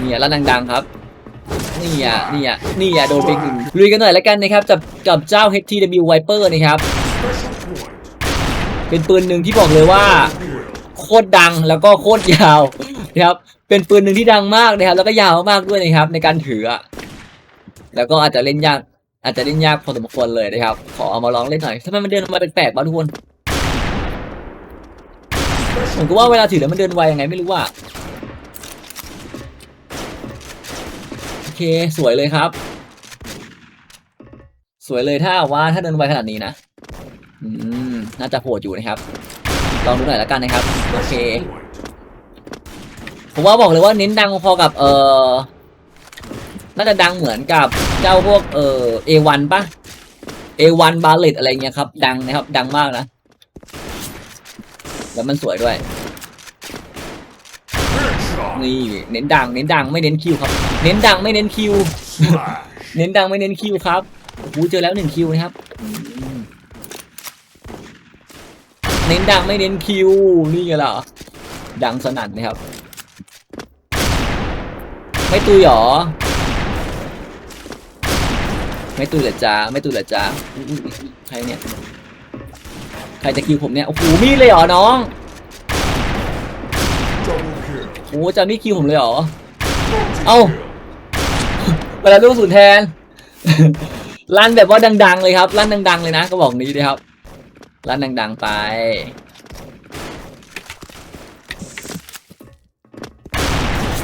นี่อะร้านดังๆครับนี่อะนี่อะนี่อะโดนไปหนึ่งลุยกันหน่อยแล้วกันนะครับกับกับเจ้า HTW Viper นะครับ เป็นปืนหนึ่งที่บอกเลยว่า โคตรดังแล้วก็โคตรยาวนะครับเป็นปืนหนึ่งที่ดังมากนะครับ แล้วก็ยาวมากด้วยนะครับ ในการถือแล้วก็อาจจะเล่นยาก อาจจะเล่นยากพอสมควรเลยนะครับ ขอเอามาลองเล่นหน่อยทำไมมันเดินมาแปลกๆบ้าทุกคนเหมือนกับว่าเวลาถือแล้วมันเดินไวยังไงไม่รู้ว่า เค สวยเลยครับ สวยเลยถ้าว่าถ้าเดินไวขนาดนี้นะ อืม น่าจะโหดอยู่นะครับ ลองดูหน่อยแล้วกันนะครับ โอเค ผมว่าบอกเลยว่าเน้นดังพอกับ เออน่าจะดังเหมือนกับเจ้าพวกเออเอวันปะเอวันบาเลตอะไรเงี้ยครับ ดังนะครับ ดังมากนะ แล้วมันสวยด้วย นี่ เน้นดัง เน้นดัง ไม่เน้นคิวครับ เน้นดังไม่เน้นคิว เน้นดังไม่เน้นคิวครับโอ้โหเจอแล้วหนึ่งคิวนะครับอืมเน้นดังไม่เน้นคิวนี่ไงล่ะดังสนั่นนะครับ ไม่ตุยหรอ ไม่ตุยเหรอจ้าไม่ตุยเหรอจ้าอุ๊ยอุ๊ยอุ๊ยใครเนี่ย ใครจะคิวผมเนี่ยโอ้โหมีดเลยเหรอน้องโอ้โหจะมีดคิวผมเลยเหรอ เอ้า เวลาลูกศูนย์แทน ลั่นแบบว่าดัง ๆ เลยครับ ลั่นดัง ๆ เลยนะก็บอกนี้เลยครับ ลั่นดัง ๆ ไป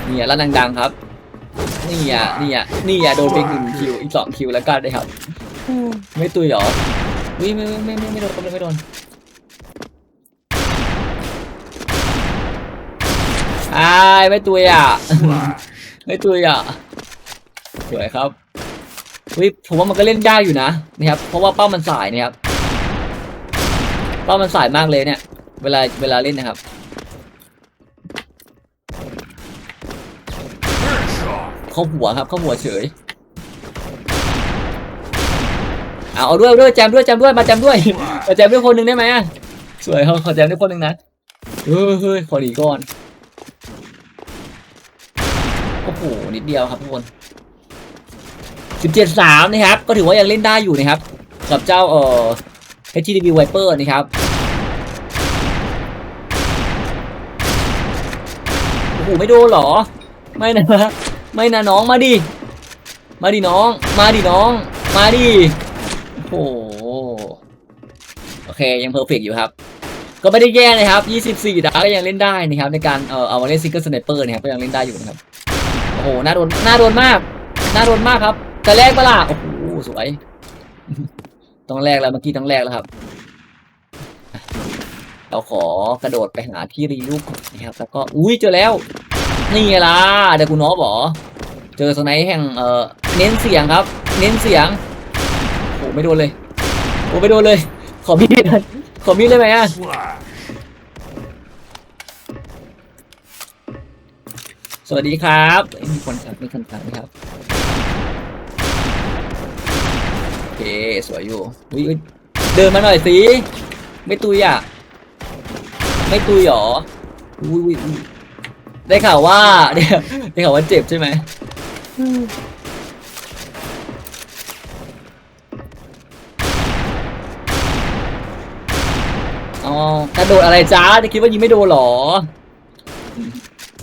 นี่อะลั่นดัง ๆ ครับ นี่อะนี่อะนี่อะโดนไปหนึ่งคิวอีกสองคิวแล้วกันได้ครับ ไม่ตุยหรอวิไม่ไม่ไม่ไม่ไม่โดนไม่โดนอ้ายไม่ตุยอะ ไม่ตุยอะ สวยครับวิผมว่ามันก็เล่นยากอยู่นะนะครับ เพราะว่าเป้ามันสายนะครับ เป้ามันสายมากเลยเนี่ย เวลาเวลาเล่นนะครับ เข้าหัวครับ เข้าหัวเฉย เอาเอาด้วยด้วยแจมด้วยแจมด้วยมาแจมด้วยมาแจมด้วยคนหนึ่งได้ไหมอะสวยเขาขอแจมด้วยคนหนึ่งนะเฮ้ยเฮ้ยขอหนีก่อนโอ้โหนิดเดียวครับทุกคน สิบเจ็ดสามนะครับ ก็ถือว่ายังเล่นได้อยู่นะครับ กับเจ้าเอ่อ HTW Viper นะครับโอ้โหไม่โดนเหรอ ไม่นะไม่นะน้องมาดิ มาดิน้อง มาดิน้อง มาดิโอ้โหโอเคยังเพอร์เฟกอยู่ครับก็ไม่ได้แย่นะครับ 24 ดาวก็ยังเล่นได้นะครับ ในการเอ่อเอามาเล่นซิงเกิลสไนเปอร์นะครับก็ยังเล่นได้อยู่นะครับ โอ้โห น่าโดน น่าโดนมาก น่าโดนมากครับ จะแลกปะล่ะโอ้โหสวย ต้องแลกแล้วเมื่อกี้ต้องแลกแล้วครับ เราขอกระโดดไปหาที่รีลูกก่อนนะครับ แล้วก็อุ้ยเจอแล้ว นี่ไงล่ะเดี๋ยวกูน้อบอกเจอสไนแห่งเอ่อเน้นเสียงครับ เน้นเสียงโอ้ไม่โดนเลยโอ้ไม่โดนเลย ขอมีดขอมีดได้ไหมอะสวัสดีครับมีคนทักมีคนทักไหมครับ โอ เคสวยอยู่อุ๊ยอุ๊ยเดินมาหน่อยสิไม่ตุยอะ ไม่ตุยหรออุ๊ยอุ๊ยอุ๊ยได้ข่าวว่าได้ได้ข่าวว่าเจ็บใช่ไหมอ๋อกระโดดอะไรจ้าจะคิดว่ายิงไม่โดนเหรอ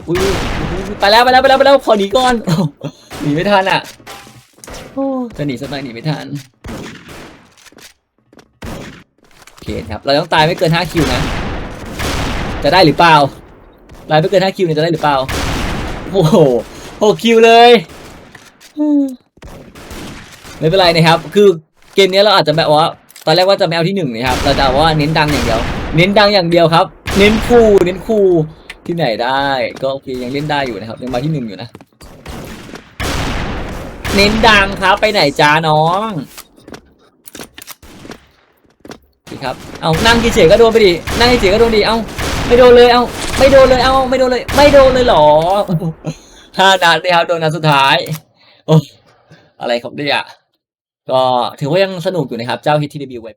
อุ้ยอุ๊ยอุ๊ยไปแล้วไปแล้วไปแล้วไปแล้วขอหนีก่อนโอ้หนีไม่ทันอะโอ้จะหนีสักหน่อยหนีไม่ทันโอ เคครับ เราต้องตายไม่เกิน 5 คิวนะ จะได้หรือเปล่า ตายไม่เกิน 5 คิวเนี่ยจะได้หรือเปล่า โอ้โหหกคิวเลยไม่เป็นไรนะครับ คือเกมนี้เราอาจจะแบบว่า ตอนแรกว่าจะไม่เอาที่หนึ่งนะครับ เราจะว่าเน้นดังอย่างเดียว เน้นดังอย่างเดียวครับ เน้นคูเน้นคูที่ไหนได้ ก็โอเคยังเล่นได้อยู่นะครับยังมาที่หนึ่งอยู่นะ เน้นดังครับไปไหนจ้าน้อง ดีครับ เอานั่งเฉยๆก็โดนไปดิ นั่งเฉยๆก็โดนดิ เอาไม่โดนเลย เอาไม่โดนเลย เอาไม่โดนเลย ไม่โดนเลยหรอห้านัดนะครับโดนนัดสุดท้าย โอ้อะไรครับเนี่ยก็ถือว่ายังสนุกอยู่นะครับ เจ้าฮิตทีดีบิวไว